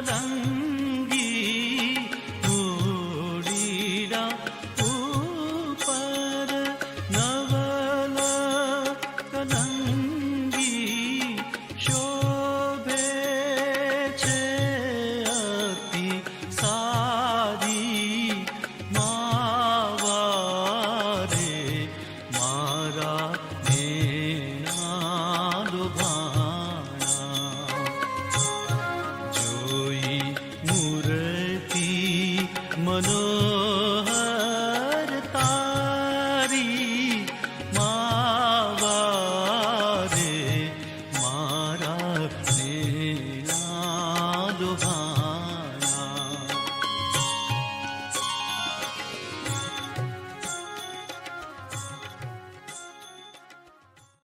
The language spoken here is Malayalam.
പതങ്കി ഓടിട പര നവന കലങ്കി ശോഭേ ചേത്തി സാരി മാവാരേ മാരാ നേ মনো